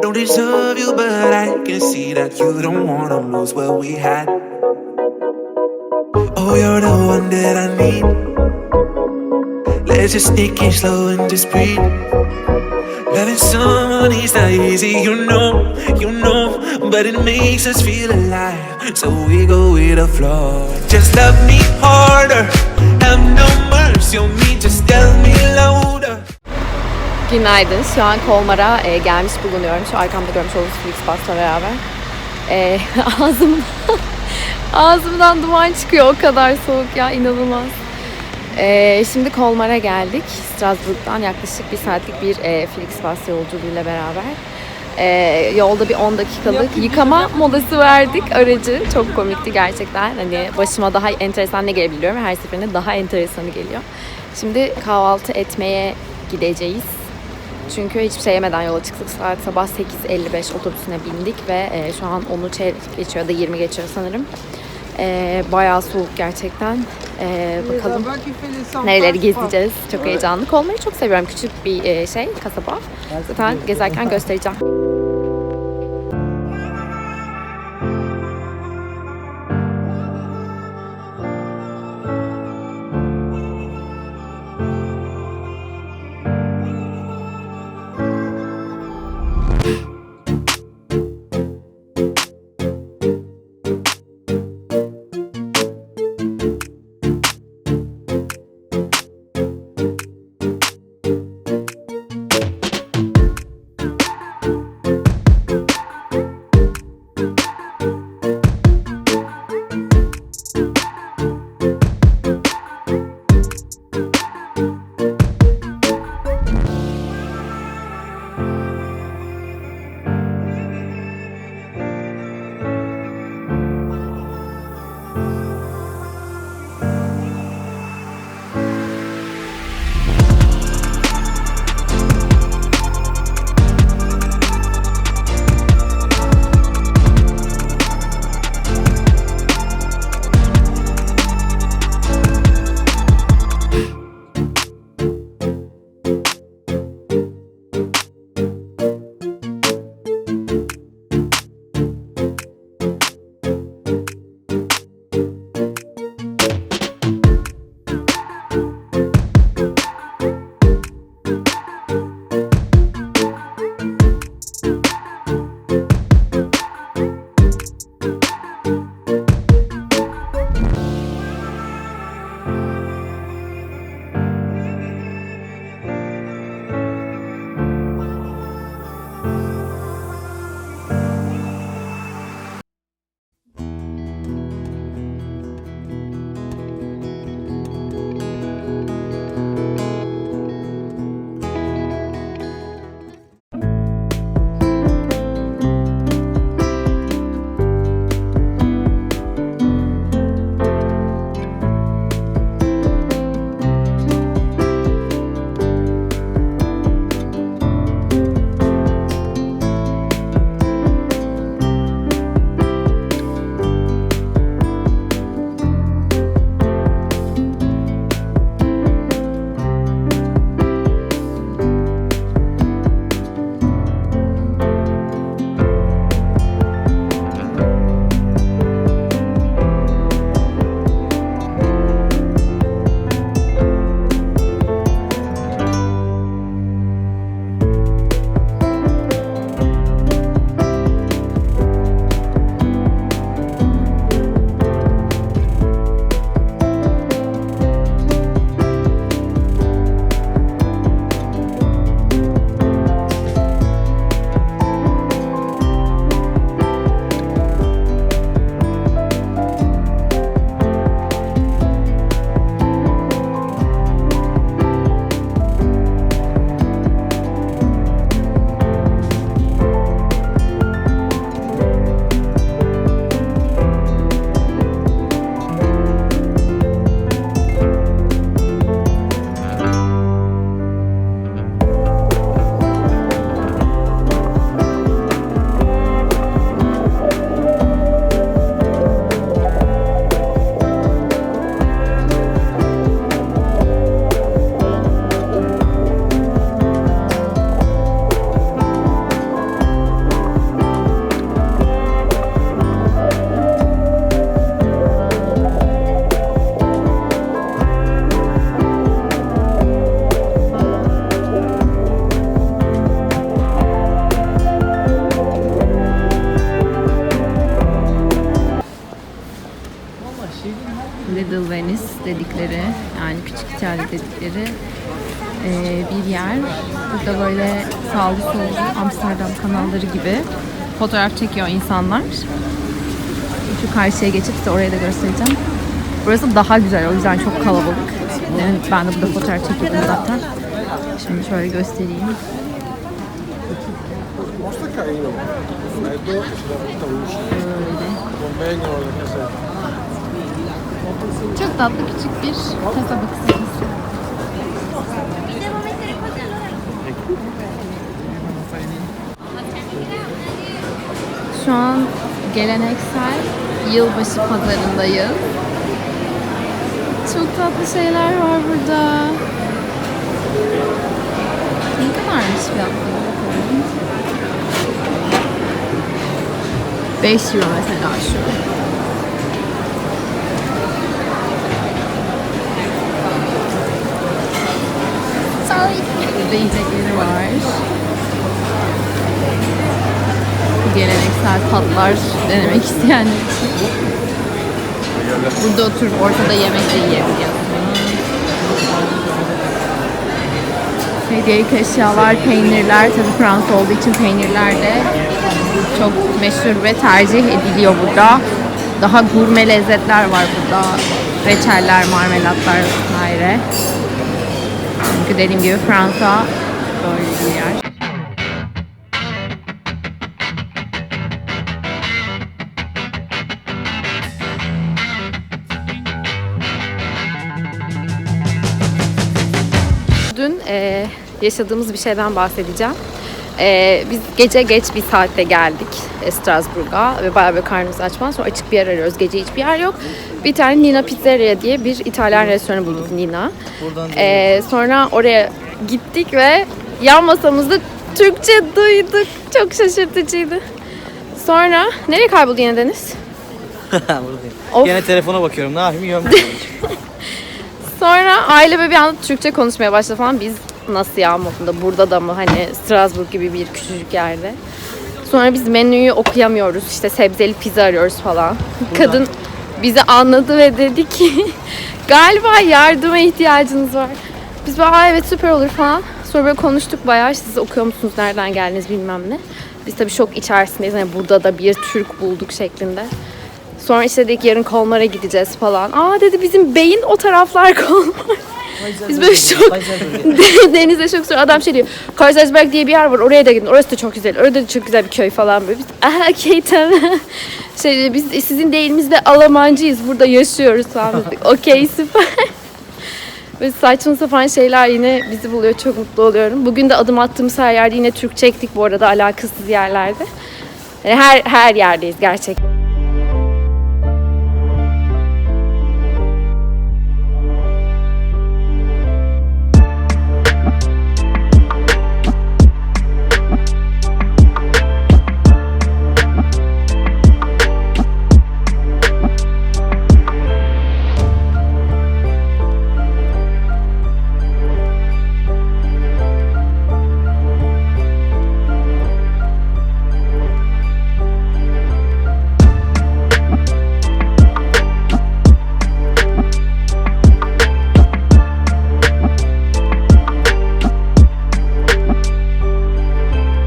Don't deserve you, but I can see that you don't wanna lose what we had. Oh, you're the one that I need. Let's just sneak in slow and just breathe. Loving someone is not easy, you know, you know, but it makes us feel alive. So we go with the flow. Just love me harder, have no mercy on me, just tell me louder. Günaydın. Şu an Kolmar'a e, gelmiş bulunuyorum. Şu arkamda görmüş olduğunuz Flixbus'la beraber. E, ağzımdan, ağzımdan duman çıkıyor. O kadar soğuk ya. inanılmaz. E, şimdi Kolmar'a geldik. Strasbourg'dan yaklaşık bir saatlik bir e, Flixbus yolculuğuyla beraber. E, yolda bir 10 dakikalık yıkama molası verdik aracı. Çok komikti gerçekten. Hani başıma daha enteresan ne gelebiliyorum. Her seferinde daha enteresanı geliyor. Şimdi kahvaltı etmeye gideceğiz. Çünkü hiçbir şey yemeden yola çıktık. Saat sabah 8.55 otobüsüne bindik ve e, şu an onu çeyrek geçiyor da 20 geçiyor sanırım. E, bayağı soğuk gerçekten. E, bakalım nereleri gezeceğiz. Çok heyecanlı. Kolmayı çok seviyorum. Küçük bir e, şey, kasaba. Zaten gezerken göstereceğim. İtalya dedikleri eee, bir yer. Burada böyle sağlı sollu Amsterdam kanalları gibi fotoğraf çekiyor insanlar. Şu karşıya geçip size orayı da göstereceğim. Burası daha güzel o yüzden çok kalabalık. Yani ben de burada fotoğraf çekiyordum zaten. Şimdi şöyle göstereyim. Posto Çok tatlı küçük bir kasaba. Şu an geleneksel yılbaşı pazarındayız. Çok tatlı şeyler var burada. Ne kadarmış fiyatları? bakalım. 5 euro mesela şu. Burada yiyecekleri var. Geleneksel tatlar denemek isteyenler için. Burada oturup ortada yemek de yiyebiliyorsunuz. Hediyelik eşyalar, peynirler. Tabii Fransa olduğu için peynirler de çok meşhur ve tercih ediliyor burada. Daha gurme lezzetler var burada. Reçeller, marmelatlar vesaire. Çünkü dediğim gibi Fransa böyle bir yer. Dün e, yaşadığımız bir şeyden bahsedeceğim. E, biz gece geç bir saatte geldik e, Strasbourg'a ve bayağı bir karnımız açman. Sonra açık bir yer arıyoruz. Gece hiçbir yer yok. Bir tane Nina Pizzeria diye bir İtalyan restoranı bulduk Nina. E, sonra oraya gittik ve yan masamızda Türkçe duyduk. Çok şaşırtıcıydı. Sonra nereye kayboldu yine Deniz? Buradayım. Of. Gene telefona bakıyorum. Ne yapayım? Yiyorum. Sonra aile bir anda Türkçe konuşmaya başladı falan. Biz nasıl ya modunda burada da mı hani Strasbourg gibi bir küçücük yerde. Sonra biz menüyü okuyamıyoruz. İşte sebzeli pizza arıyoruz falan. Kadın bizi anladı ve dedi ki galiba yardıma ihtiyacınız var. Biz böyle "Aa, evet süper olur falan. Sonra böyle konuştuk bayağı. Siz okuyor musunuz? Nereden geldiniz bilmem ne. Biz tabii şok içerisindeyiz. Hani burada da bir Türk bulduk şeklinde. Sonra işte dedik yarın Kolmar'a gideceğiz falan. Aa dedi bizim beyin o taraflar Kolmar. Biz böyle şok. Denizde çok sonra adam şey diyor. Kaisersberg diye bir yer var oraya da gidin. Orası da çok güzel. Orada da çok güzel bir köy falan böyle. Biz aha okey tamam. Şey biz sizin deyiminizde Almancıyız. Burada yaşıyoruz falan. Biz Okey süper. Ve saçma sapan şeyler yine bizi buluyor. Çok mutlu oluyorum. Bugün de adım attığımız her yerde yine Türk çektik bu arada alakasız yerlerde. Yani her her yerdeyiz gerçekten.